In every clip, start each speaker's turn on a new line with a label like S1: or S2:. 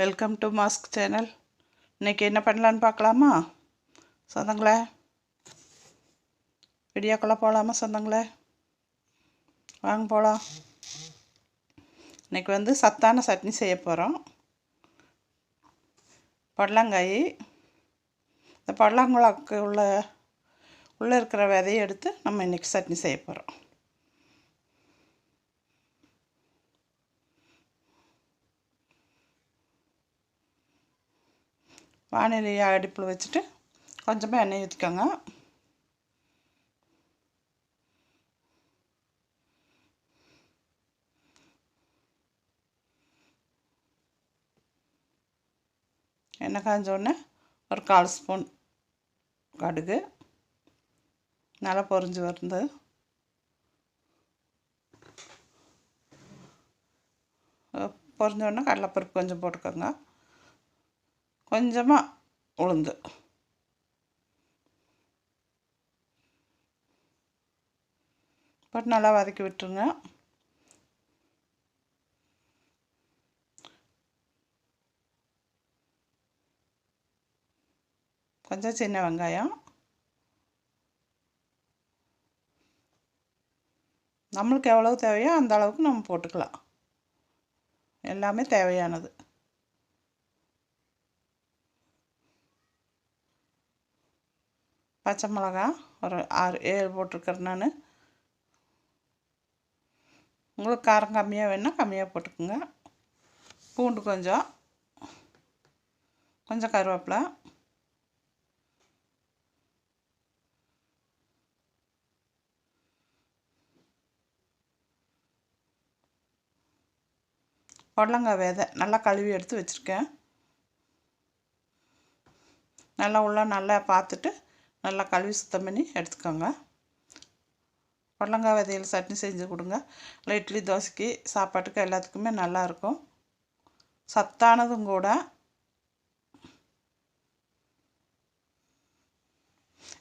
S1: Welcome to mask channel இன்றைக்கி என்ன பண்ணலான்னு பார்க்கலாமா? சொந்தங்களே. வீடியோக்குள்ளே போகலாமா சொந்தங்களே? வாங்க போகலாம் இன்றைக்கி வந்து சத்தான சட்னி செய்ய போகிறோம் பொடலங்காய். இந்த பொடலங்காய்க்கு உள்ள உள்ளே இருக்கிற விதையை எடுத்து நம்ம இன்றைக்கி சட்னி செய்ய போகிறோம் வானிலையை அடுப்பில் வச்சுட்டு கொஞ்சமாக எண்ணெய் ஊற்றிக்கோங்க எண்ணெய் காஞ்சோடனே ஒரு கால் ஸ்பூன் கடுகு. நல்லா பொரிஞ்சு வருது. பொறிஞ்சோடனே கடலைப்பருப்பு கொஞ்சம் போட்டுக்கோங்க. கொஞ்சமாக உளுந்து. போட்டு நல்லா வதக்கி விட்டுருங்க. கொஞ்சம் சின்ன வெங்காயம். நம்மளுக்கு எவ்வளவு தேவையோ அந்த அளவுக்கு நம்ம போட்டுக்கலாம். எல்லாமே தேவையானது. பச்சை மிளகா ஒரு ஆறு ஏழு போட்டிருக்கிறேன் நான். உங்களுக்கு காரம் கம்மியாக வேணால் கம்மியாக போட்டுக்கோங்க. பூண்டு கொஞ்சம். கொஞ்சம் கருவேப்பிலை. புடலங்காய் விதை நல்லா கழுவி எடுத்து வச்சுருக்கேன். நல்லா உள்ள நல்லா பார்த்துட்டு நல்லா கழுவி சுத்தம் பண்ணி எடுத்துக்கோங்க. புடலங்காய் விதையில் சட்னி செஞ்சு கொடுங்க. இல்லை இட்லி தோசைக்கு சாப்பாட்டுக்கு எல்லாத்துக்குமே நல்லாயிருக்கும். சத்தானதும் கூட.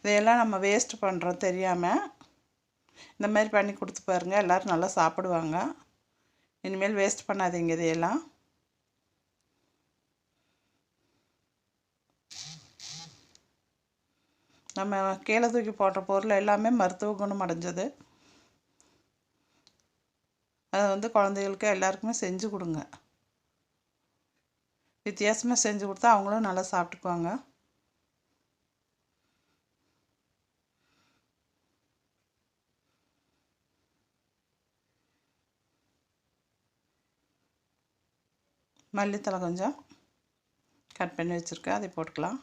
S1: இதையெல்லாம் நம்ம வேஸ்ட் பண்ணுறோம் தெரியாமல் இந்த மாதிரி பண்ணி கொடுத்து பாருங்கள் எல்லோரும் நல்லா சாப்பிடுவாங்க. இனிமேல் வேஸ்ட் பண்ணாதீங்க இதையெல்லாம். நம்ம கீழே தூக்கி போடுற பொருள் எல்லாமே மருத்துவ குணம் அடைஞ்சது. அதை வந்து குழந்தைகளுக்கு எல்லாருக்குமே செஞ்சு கொடுங்க. வித்தியாசமாக செஞ்சு கொடுத்தா அவங்களும் நல்லா சாப்பிட்டுக்குவாங்க. மல்லித்தலை கொஞ்சம் கட் பண்ணி வச்சுருக்கேன். அதை போட்டுக்கலாம்.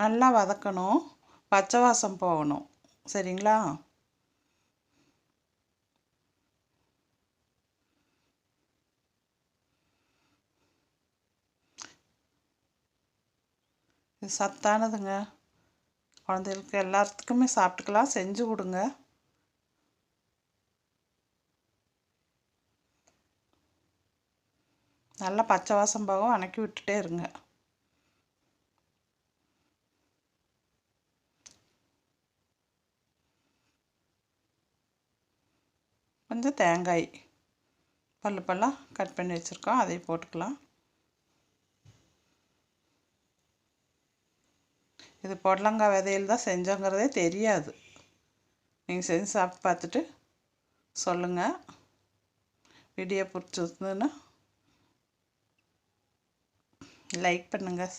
S1: நல்லா வதக்கணும். பச்சை வாசம் போகணும். சரிங்களா? இது சத்தானதுங்க. குழந்தைகளுக்கு எல்லாத்துக்குமே சாப்பிட்டுக்கலாம். செஞ்சு கொடுங்க. நல்லா பச்சை வாசம் போகும் வணக்கி விட்டுட்டே இருங்க. கொஞ்சம் தேங்காய் பல்லு பல்லாக கட் பண்ணி வச்சுருக்கோம். அதையும் போட்டுக்கலாம். இது பொடலங்காய் விதையில் தான் செஞ்சோங்கிறதே தெரியாது. நீங்கள் செஞ்சு சாப்பிட்டு பார்த்துட்டு சொல்லுங்கள் வீடியோ பிடிச்சிருந்ததுன்னா லைக் பண்ணுங்கள்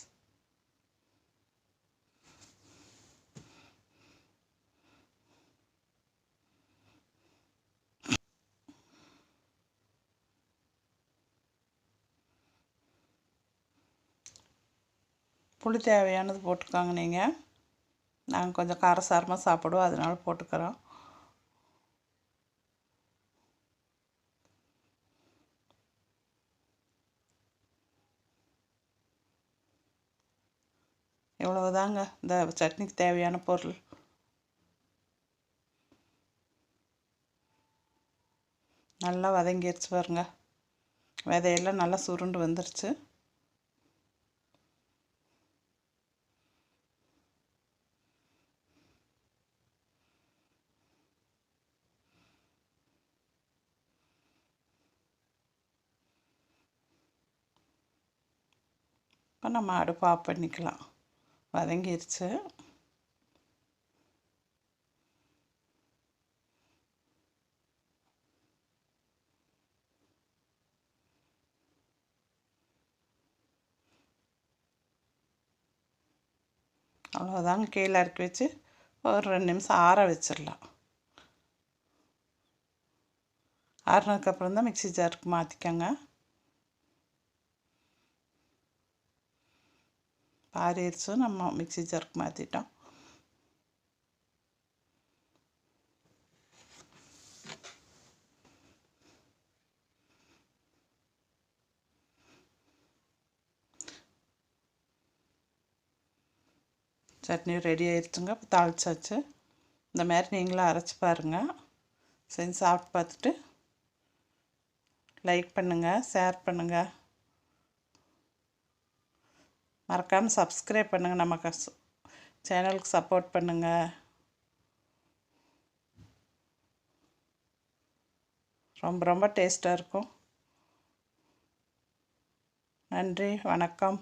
S1: புளி தேவையானது போட்டுக்கோங்க நீங்கள் நாங்கள் கொஞ்சம் காரசாரமாக சாப்பிடுவோம் அதனால போட்டுக்கிறோம். இவ்வளவுதாங்க இந்த சட்னிக்கு தேவையான பொருள். நல்லா வதங்கிடுச்சு பாருங்க. விதையெல்லாம் நல்லா சுருண்டு வந்துருச்சு. இப்போ நம்ம அடுப்பு ஆஃப் பண்ணிக்கலாம். வதங்கிருச்சு. அவ்வளோதாங்க கீழே இறக்கி வச்சு ஒரு ரெண்டு நிமிஷம் ஆற வச்சிடலாம். ஆறினதுக்கப்புறம் தான் மிக்சி ஜாருக்கு மாற்றிக்கோங்க ஆறிடுச்சு நம்ம மிக்சி ஜாருக்கு மாற்றிட்டோம் சட்னி ரெடி ஆயிடுச்சுங்க இப்போ தாளிச்சாச்சு. இந்த மாதிரி நீங்களும் அரைச்சி பாருங்கள் செஞ்சு சாப்பிட்டு பார்த்துட்டு லைக் பண்ணுங்கள் ஷேர் பண்ணுங்கள் மறக்காமல் சப்ஸ்கிரைப் பண்ணுங்கள் நம்ம கஸ் சேனலுக்கு சப்போர்ட் பண்ணுங்கள் ரொம்ப ரொம்ப டேஸ்ட்டாக இருக்கும். நன்றி. வணக்கம்.